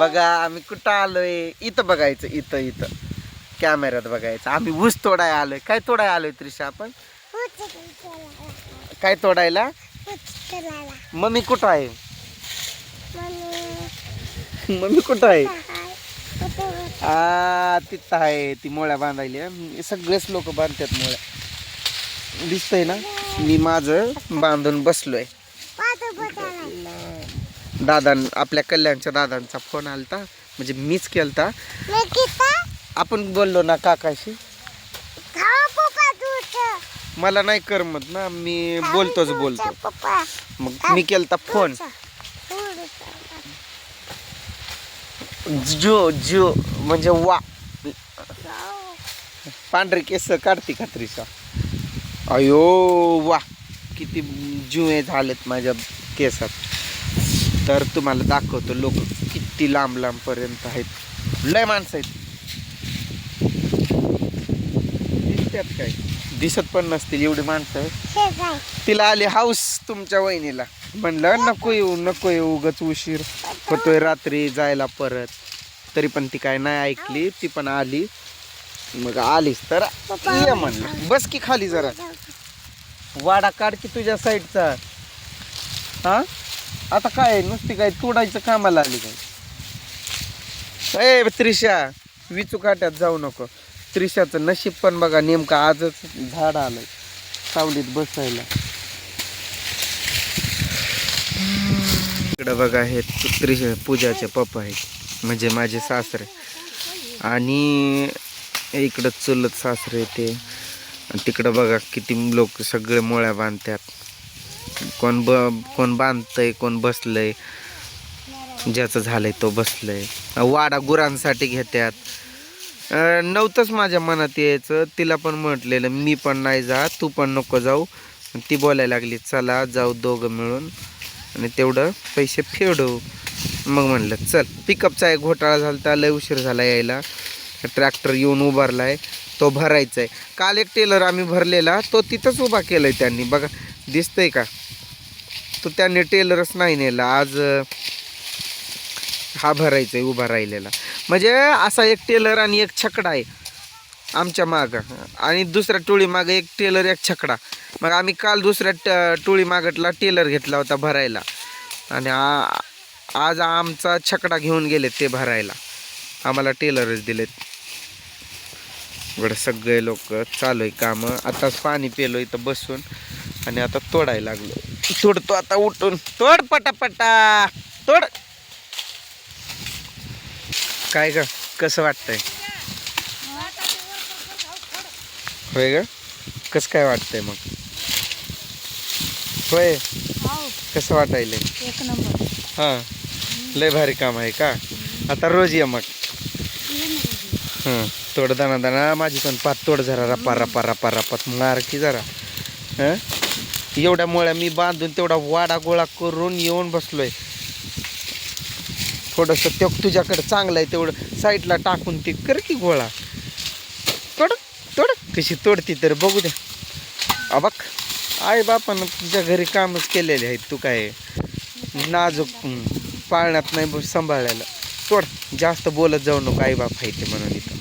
बघा आम्ही कुठं आलोय? इथं बघायचं इथं इथं. कॅमेऱ्यात बघायचं. आम्ही ऊस तोडाय आलोय. काय तोडाय आलोय त्रिशा आपण? काय तोडायला? मम्मी कुठं आहे? मम्मी कुठं आहे? आ तिथं आहे. ती मोळ्या बांधायली आहे. सगळेच लोक बांधतात मोळ्या. दिसतंय ना? मी माझं बांधून बसलोय. दादा आपल्या कल्याणच्या दादांचा फोन आलता. म्हणजे मीच केलता. आपण बोललो ना काकाशी. मला नाही करमत ना मी बोलतोच बोलतो. मग मी केलता फोन जो जो म्हणजे वा. पांढरे केस काढते खात्रीचा अयो वा. किती जुळे झालेत माझ्या केसात. तर तुम्हाला दाखवतो लोक किती लांब लांब पर्यंत आहेत. लय माणसं आहेत. दिसतात काय? दिसत पण नसतील एवढी माणसं तिला आली हाऊस तुमच्या वहिनीला. म्हणलं नको येऊ नको येऊ उगच उशीर होतोय रात्री जायला परत. तरी पण ती काय नाही ऐकली ती पण आली. मग आलीस तर ये म्हणलं. बस की खाली जरा. वाडा काढ की तुझ्या साईडचा. हा? आता काय नुसती काय तोडायचं कामाला आली काय? ए त्रिशा विचूकाट्यात जाऊ नको. त्रिशाचं नशीब पण बघा नेमकं आजच झाड आलंय. सावलीत बसायला. इकडं बघा हे त्रिश पूजाचे पप्पा आहेत. म्हणजे माझे सासरे. आणि इकडं चुलत सासरे ते. आणि तिकडं बघा किती लोक सगळे मोळ्या बांधतात. कोण ब कोण बांधतंय कोण बसलंय ज्याचं झालंय तो बसलंय. वाडा गुरांसाठी घेतात नव्हतंच माझ्या मनात यायचं. तिला पण म्हटलेलं मी पण नाही जा तू पण नको जाऊ. ती बोलायला लागली चला जाऊ दोघं मिळून. आणि तेवढं पैसे फेडू. मग म्हणलं चल पिकअपचा एक घोटाळा झाला लय उशीर झाला यायला. ट्रॅक्टर येऊन उभारलाय तो भरायचा आहे काल एक टेलर आम्ही भरलेला तो तिथंच उभा केलाय त्यांनी. बघा दिसतंय का? तो त्यांनी टेलरच नाही नेला. आज हा भरायचा आहे उभा राहिलेला. म्हणजे असा एक टेलर आणि एक छकडा आहे आमच्या मागं. आणि दुसऱ्या टोळी मागं एक टेलर एक छकडा. मग आम्ही काल दुसऱ्या ट टोळी मागटला टेलर घेतला होता भरायला. आणि आ- आज आमचा छकडा घेऊन गेले ते भरायला. आम्हाला टेलरच दिलेत. इकडे सगळे लोक चालू आहे कामं. आताच पाणी पेलो इथं बसून. आणि आता तोडायला लागलो तोडतो आता उठून. तोड पटापटा. तोड. काय ग? कसं वाटतंय? होय ग? कसं काय वाटतंय मग? होय? कसं नंबर. हां. लय भारी काम आहे का? आता रोज ये मग. हां. तोड दाना दाना माझी पण पात तोड जरा रपा रपा रपा रपात मार की जरा. हां? एवढ्या मुळ्या मी बांधून तेवढा वाडा गोळा करून येऊन बसलोय. थोडंसं ते तुझ्याकडे चांगलं आहे तेवढं साईडला टाकून ते कर की गोळा. तोड तोड कशी तोडती तर बघू द्या. अबक आई बापानं तुझ्या घरी कामच केलेले आहेत तू काय? नाजूक पाळण्यात नाही सांभाळायला तोड. जास्त बोलत जाऊ नको आई बाप आहे ते म्हणून इथं.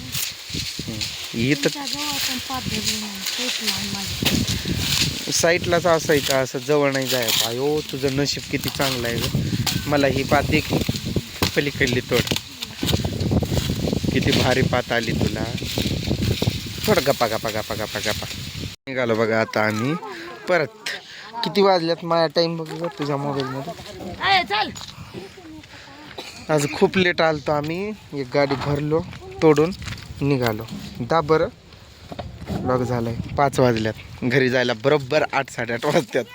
इथं. जवळ आपण पाच धरली नाही. तेच नाही माझी. साईटलाच असायचं असं जवळ नाही जायचं. अयो तुझं नशीब किती चांगलं आहे मला ही पात देख पलीकडली तोड. किती भारी पात आली तुला. थोडं गप्पा गप्पा गप्पा गप्पा गप्पा. निघालो बघा आता आम्ही. परत किती वाजल्यात माझ्या टाईम बघ तुझ्या मोबाईलमध्ये आज खूप लेट आलतो आम्ही. एक गाडी भरलो तोडून निघालो. दा बरं. लॉक झालंय. पाच वाजल्यात. घरी जायला बरोबर आठ साडेआठ वाजतात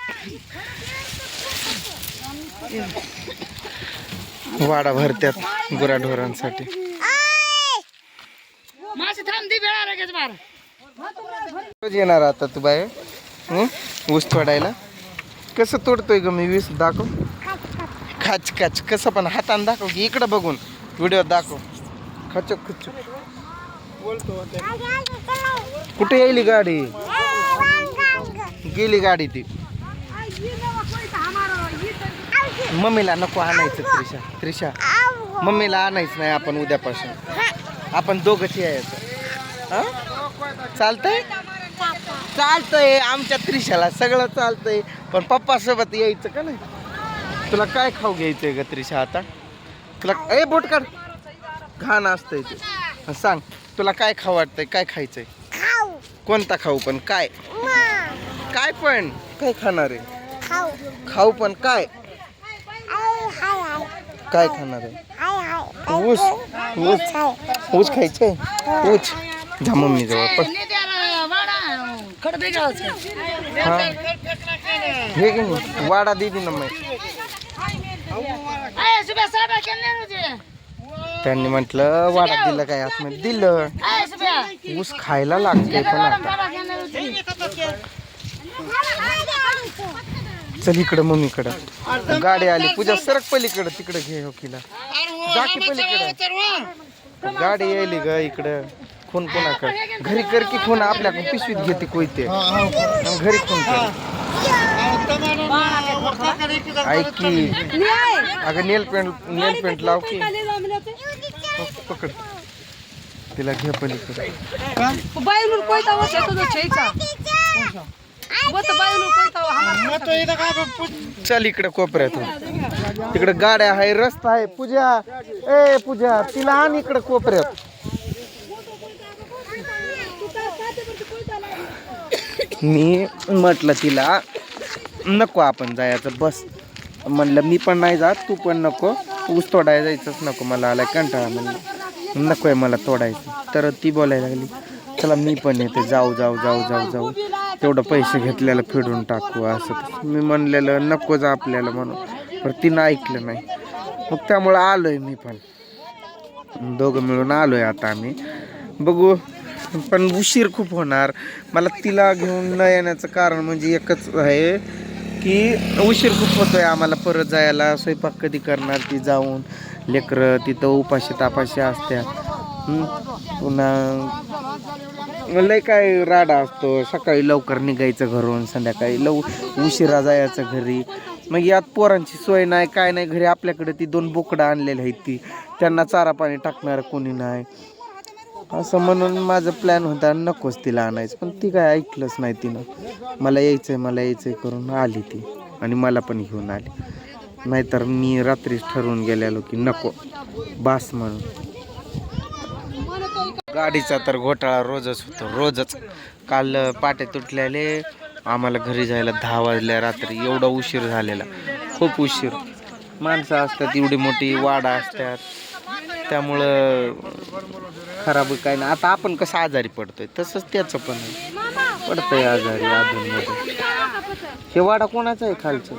वाडा भरत्यात गुराढोरांसाठी रोज येणार आता तू बाय हं? ऊस तोडायला. कसं तोडतोय ग मी वीस? दाखव. खाच खाच. कसं पण हाताने दाखव की इकडं बघून. व्हिडिओ दाखव. खचक खचक. कुठे येईल गाडी? गेली गाडी ती. मम्मीला नको आणायचं त्रिशा. त्रिशा मम्मीला आणायचं नाही आपण उद्यापासून. आपण दोघंच यायचं. हा? चालतंय? चालतंय आमच्या त्रिशाला सगळं चालतंय. पण पप्पासोबत यायचं का नाही? तुला काय खाऊ घ्यायचंय ग त्रिशा आता? तुला ए बोट काढ. घाण असतंय ते. सांग. तुला काय खाऊ वाटतंय? काय खायचंय? खाऊ. कोणता खाऊ पण? काय? मा. काय पण. काय खाणार आहे? खाऊ. खाऊ पण काय? आय हाय हाय. काय खाणार आहे? हाय हाय. ऊस. ऊस? ऊस खायचंय? ऊस. जा मम्मी जवळ पण हा हे वाडा दिदी ना मग. त्यांनी म्हटलं वाडा दिलं काय? आतमध्ये दिलं. ऊस खायला लागते पण आता. चल इकडं मम्मीकडं गाडी आली. पूजा सरक पलीकडं. तिकडं घे हो किला. जा पलीकडं. गाडी यायली ग इकडं. खून कोणाकडे? घरी कर की खून. आपल्या पिशवीत घेते कोयते ते. घरी खून कर. ऐक की. अगं नेल पेंट नेल पेंट लाव की. पकड तिला घे पलीकडे बायलून कोयता होता तुझं छेचा चल इकडे कोपऱ्यात तिकडे गाड्या आहे रस्ता आहे. पूजा. ए पूजा तिला आण इकडे कोपऱ्यात. मी म्हटलं तिला नको आपण जायचं बस. म्हणलं मी पण नाही जात तू पण नको. ऊस तोडायला जायचंच नको मला आला कंटाळा म्हणलं नको आहे मला तोडायचं. तर ती बोलायला लागली चला मी पण येते जाऊ जाऊ जाऊ जाऊ जाऊ. तेवढं पैसे घेतलेलं फेडून टाकू असं मी म्हणलेलं नको जा आपल्याला म्हणून. पण तिनं ऐकलं नाही. मग त्यामुळं आलोय मी पण. दोघं मिळून आलोय आता आम्ही. बघू पण उशीर खूप होणार. मला तिला घेऊन न येण्याचं कारण म्हणजे एकच आहे की उशीर खूप होतोय आम्हाला परत जायला स्वयंपाक कधी करणार ती जाऊन लेकरं तिथं उपाशी तापाशी असत्या. पुन्हा लय काय राडा असतो. सकाळी लवकर निघायचं घरून संध्याकाळी लव उशिरा जायचं घरी. मग यात पोरांची सोय नाही काय नाही घरी आपल्याकडे ती दोन बोकडं आणलेली आहेत ती. त्यांना चारा पाणी टाकणार कोणी नाही. असं म्हणून माझं प्लॅन होता नकोच तिला आणायचं. पण ती काय ऐकलंच नाही तिनं. मला यायचंय मला यायचंय करून आली ती. आणि मला पण घेऊन आली. नाहीतर मी रात्रीच ठरवून गेलेलो की नको. बास म्हणून. गाडीचा तर घोटाळा रोजच होतो रोजच. काल पाटे तुटलेले. आम्हाला घरी जायला दहा वाजल्या रात्री. एवढा उशीर झालेला. खूप उशीर. माणसं असतात एवढी मोठी वाडा असतात. त्यामुळं खराब काय नाही. आता आपण कसं आजारी पडतोय तसंच त्याचं पण आहे. पडतंय आजारी अधूनमध्ये हे वाडा कोणाचा आहे खालचं?